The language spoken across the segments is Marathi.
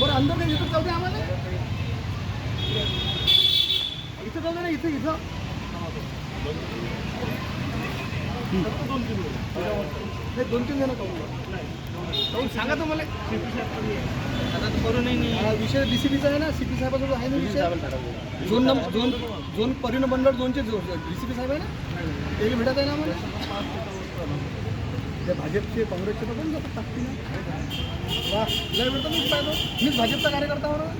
बरं अंदर नाही इथं जाऊ दे आम्हाला. इथं जाऊ दे ना इथं इथं. नाही दोन तीन जण करू. सांगा तर मला हा, विषय डीसीपीचा आहे ना सीपी साहेबाजवळ आहे ना विषय? झोन नंबर झोन झोन परिणय मंडळ दोनचे डीसीपी साहेब आहे ना? ते भेटत आहे ना आम्हाला? भाजपचे काँग्रेसचे तर पण जातात टाकतील ना? वा लय वेळ तर मीच पाहतो मीच भाजपचा कार्यकर्ता बरोबर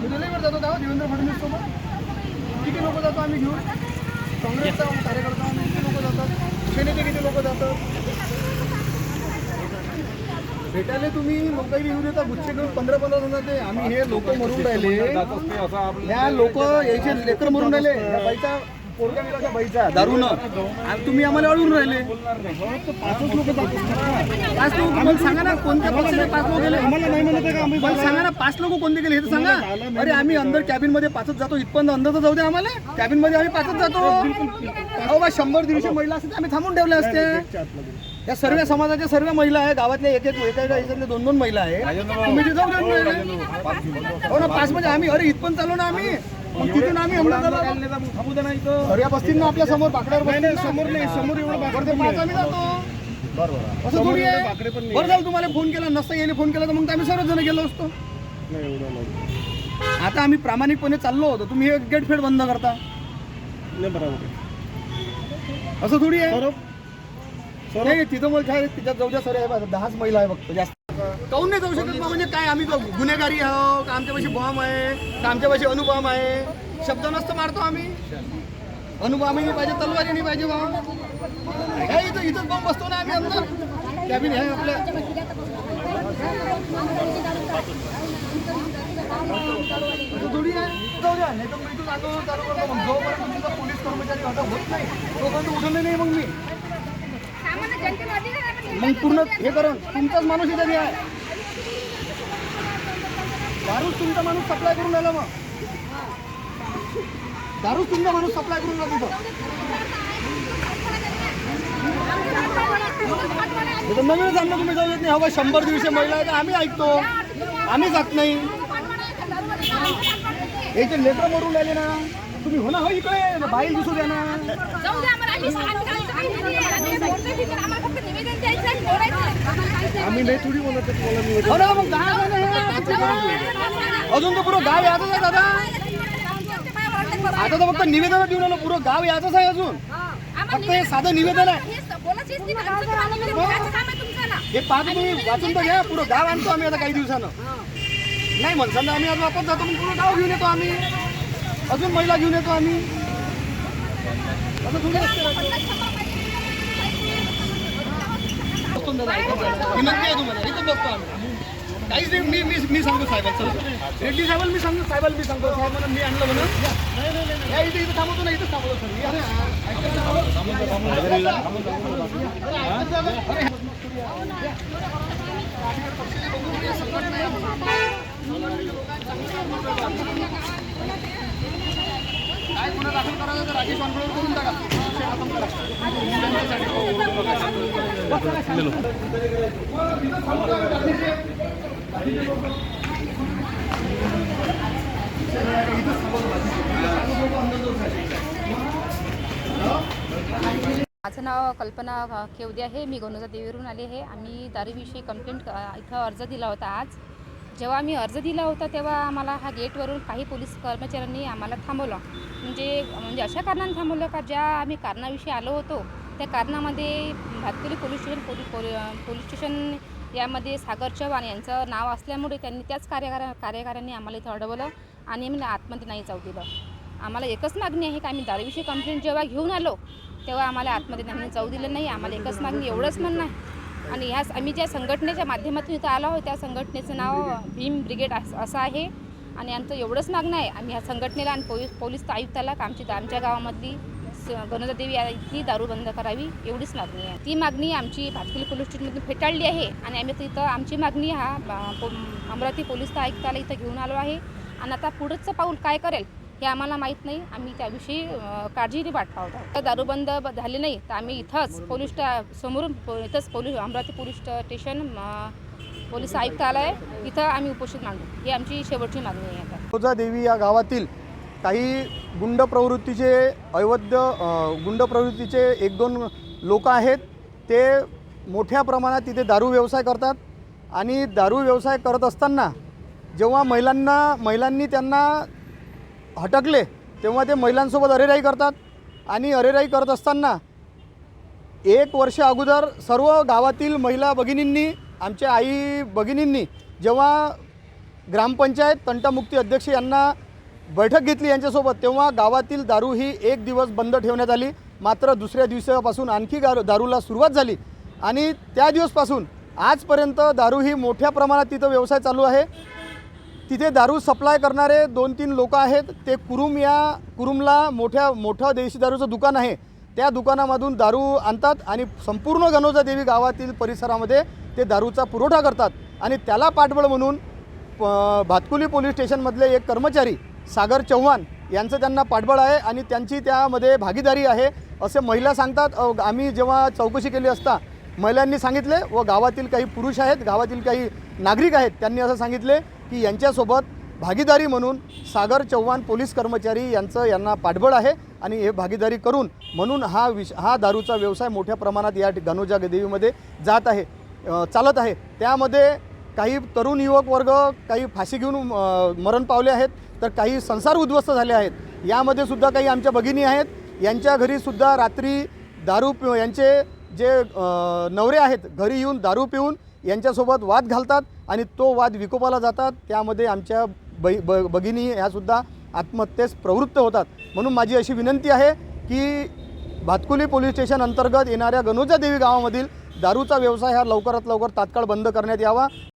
मी वेळ जातो गावात देवेंद्र फडणवीस सोबत. किती लोक जातो आम्ही घेऊन? काँग्रेसचा कार्यकर्ता आम्ही किती लोक जातात? सेनेचे किती लोक जातात? भेटायला तुम्ही लोकांनी येऊन येता गुच्छे घेऊन पंधरा पंधरा जण ते आम्ही हे लोक मरून राहिले. ह्या लोक याचे लेकर मरून राहिले. या बाईचा दारूनं? आणि तुम्ही आम्हाला अडवून राहिले. पाच लोक मला सांगा ना कोणत्या पक्षाचे पाच लोक गेले? मला सांगा ना पाच लोक कोणते गेले हे तर सांगा. अरे आम्ही अंदर कॅबिनमध्ये पाचच जातो इथपर्यंत अंदर तर जाऊ दे आम्हाला. कॅबिनमध्ये आम्ही पाचच जातो. अहो बा शंभर दीडशे महिला असते आम्ही थांबून ठेवल्या असते. या सर्व समाजाच्या सर्व महिला आहे गावातल्या एक एक दोन दोन महिला आहे तुम्ही ते जाऊ. हो ना पाच म्हणजे आम्ही अरे इथपर्यंत चालू ना आम्ही. मग तिथून आम्ही अहमदाबाद अरे बसतील ना आपल्यासमोर बाकड्यावर बसतील ना. समोर नाही समोर एवढं बाकडे पाच आम्ही जातो. असं थोडी आहे. बरं झालं तुम्हाला फोन केला नसता येईल फोन केला तर मग तर आम्ही सर्वच जण गेलो असतो. आता आम्ही प्रामाणिकपणे चाललो होतो. तुम्ही हे गेट फेड बंद करता. असं थोडी आहे. नाही तिथं मग काय तिच्यात जाऊ द्या सर. आहे दहाच महिला आहे फक्त जास्त काऊन नाही जाऊ शकत? बा? म्हणजे काय आम्ही गुन्हेगारी आहो का आमच्यापाशी बॉम्ब आहे का आमच्यापाशी अणुबॉम्ब आहे. शब्द नसतं मारतो आम्ही. अणुबॉम्ब नाही पाहिजे तलवारी नाही पाहिजे बॉम्ब. काय इथं इथंच बॉम्ब बसतो ना आम्ही अंदर. कॅबिन आहे आपल्या. असं थोडी आहे. जाऊ द्या नाही तर मी इथून आंदोलन चालू करतो मग जोपर्यंत तुमचा पोलीस कर्मचारी अटक होत नाही तोपर्यंत उठवले नाही मग मी. मग पूर्ण हे करून तुमचाच माणूस इथे आहे. दारूच तुमचा माणूस सप्लाय करून राहिला मग. दारूच तुमचा माणूस सप्लाय करून राहिला तिथं नवीनच आणलं तुम्ही जाऊ देत नाही. हवा शंभर दीडशे महिला आहे आम्ही ऐकतो. आम्ही जात नाही. जे लेकर मरून राहिले ना. तुम्ही हो ना हो इकडे बाहेर दिसू द्या ना. जाऊ दे आम्हाला आम्ही काही नाही आम्ही बोलतोय ठीक आहे आम्हाला फक्त निवेदन द्यायचं आणि बोलायचं आम्ही नाही थोडी बोलत हो ना मग आहे. अजून तर पुरं गाव यादच आहे दादा. आता तर फक्त निवेदन देऊन आलं पुरं गाव याचंच आहे अजून. फक्त हे साधं निवेदन आहे. हे पाच तुम्ही वाचून तर घ्या पुरं गाव आणतो आम्ही आता काही दिवसानं. नाही म्हणसान आम्ही आज वापस जातो पुरं गाव घेऊन येतो आम्ही. अजून महिला घेऊन येतो आम्ही. विनंती आहे तुम्हाला इथं आम्ही. काहीच नाही मी मी मी सांगतो साहेबाला. रेड्डी साहेबाला मी सांगतो साहेबाला मी सांगतो. साहेब म्हणून मी आणलं म्हणून. या इथे इथं थांबवतो ना इथं थांबवतो सर. गुन्हा दाखल करायचा तर राजेश करून टाका माझं नाव कल्पना केवदे आहे. मी गोनोजा देवीवरून आले आहे. आम्ही दारूविषयी कंप्लेंट इथं अर्ज दिला होता आज. जेव्हा आम्ही अर्ज दिला होता तेव्हा आम्हाला हा गेटवरून काही पोलीस कर्मचाऱ्यांनी आम्हाला थांबवलं. म्हणजे म्हणजे अशा कारणाने थांबवलं का? ज्या आम्ही कारणाविषयी आलो होतो त्या कारणामध्ये Bhatkuli police station police police police station यामध्ये सागर चव्हाण यांचं नाव असल्यामुळे त्यांनी त्याच कार्यकारा कार्यकाऱ्यांनी आम्हाला इथं अडवलं आणि आम्ही आतमध्ये नाही जाऊ दिलं. आम्हाला एकच मागणी आहे की आम्ही दारूविषयी कंप्लेंट जेव्हा घेऊन आलो तेव्हा आम्हाला आतमध्ये नाही जाऊ दिलं नाही. आम्हाला एकच मागणी एवढंच म्हणणं आहे. आणि ह्या आम्ही ज्या संघटनेच्या माध्यमातून इथं आलो आहोत त्या संघटनेचं नाव भीम ब्रिगेड अस- असं आहे. आणि आमचं एवढंच मागणं आहे आम्ही ह्या संघटनेला आणि पोलीस पोलीस आयुक्ताला का आमची आमच्या गावामधली स- गणोजा इथली दारू बंद करावी एवढीच मागणी आहे. ती मागणी आमची भातकुली पोलीस स्टेशनमधून फेटाळली आहे आणि आम्ही आता इथं आमची मागणी हा पो- अमरावती पोलीस आयुक्ताला इथं घेऊन आलो आहे. आणि आता पुढचं पाऊल काय करेल? हे आम्हाला माहीत नाही. आम्ही त्याविषयी काळजीही काळजीने होता तर दारूबंद ब- झाले नाही तर आम्ही इथंच पोलीस स्टा समोरून इथंच police Amravati police station police आयुक्तालय इथं आम्ही उपोषित मांडू ही आमची शेवटची मागणी आहे आता. देवी या गावातील काही गुंड प्रवृत्तीचे अवैध गुंड प्रवृत्तीचे एक दोन लोक आहेत. ते मोठ्या प्रमाणात तिथे दारू व्यवसाय करतात आणि दारू व्यवसाय करत असताना जेव्हा महिलांना महिलांनी त्यांना हटकले तेव्हा ते महिलांसोबत अरेराई करतात. आणि अरेराई करत असताना एक वर्ष अगोदर सर्व गावातील महिला भगिनींनी आमच्या आई भगिनींनी जेव्हा ग्रामपंचायत तंटामुक्ती अध्यक्ष यांना बैठक घेतली यांच्यासोबत तेव्हा गावातील दारू ही एक दिवस बंद ठेवण्यात आली. मात्र दुसऱ्या दिवसापासून आणखी गारू दारूला सुरुवात झाली. आणि त्या दिवसपासून आजपर्यंत दारू ही मोठ्या प्रमाणात तिथं व्यवसाय चालू आहे. तिथे दारू सप्लाय करणारे दोन तीन लोक आहेत. ते कुरुम या कुरुमला मोठ्या मोठं देशी दारूचं दुकान आहे. त्या दुकानामधून दारू आणतात आणि संपूर्ण गणोजा देवी गावातील परिसरामध्ये ते दारूचा पुरवठा करतात. आणि त्याला पाठबळ म्हणून प- भातकुली पोलीस स्टेशनमधले एक कर्मचारी सागर चव्हाण यांचं त्यांना पाठबळ आहे आणि त्यांची त्यामध्ये भागीदारी आहे असे महिला सांगतात. आम्ही जेव्हा चौकशी केली असता महिलांनी सांगितले व गावातील काही पुरुष आहेत गावातील काही नागरिक आहेत त्यांनी असं सांगितले की यांच्यासोबत भागीदारी म्हणून सागर चव्हाण पोलीस कर्मचारी यांचं यांना पाठबळ आहे आणि हे भागीदारी करून म्हणून हा विष हा दारूचा व्यवसाय मोठ्या प्रमाणात या गणोजा देवीमध्ये जात आहे चालत आहे. त्यामध्ये काही तरुण युवक वर्ग काही फाशी घेऊन मरण पावले आहेत तर काही संसार उद्ध्वस्त झाले आहेत. यामध्ये सुद्धा काही आमच्या भगिनी आहेत. यांच्या घरीसुद्धा रात्री दारू पि यांचे जे नवरे आहेत घरी येऊन दारू पिऊन यांच्यासोबत वाद घालतात आणि तो वाद विकोपाला जातात. त्यामध्ये आमच्या बै ब भगिनी ह्यासुद्धा आत्महत्येस प्रवृत्त होतात. म्हणून माझी अशी विनंती आहे की भातकुली पोलीस स्टेशन अंतर्गत येणाऱ्या गणोजा देवी गावामधील दारूचा व्यवसाय हा लवकरात लवकर तात्काळ बंद करण्यात यावा.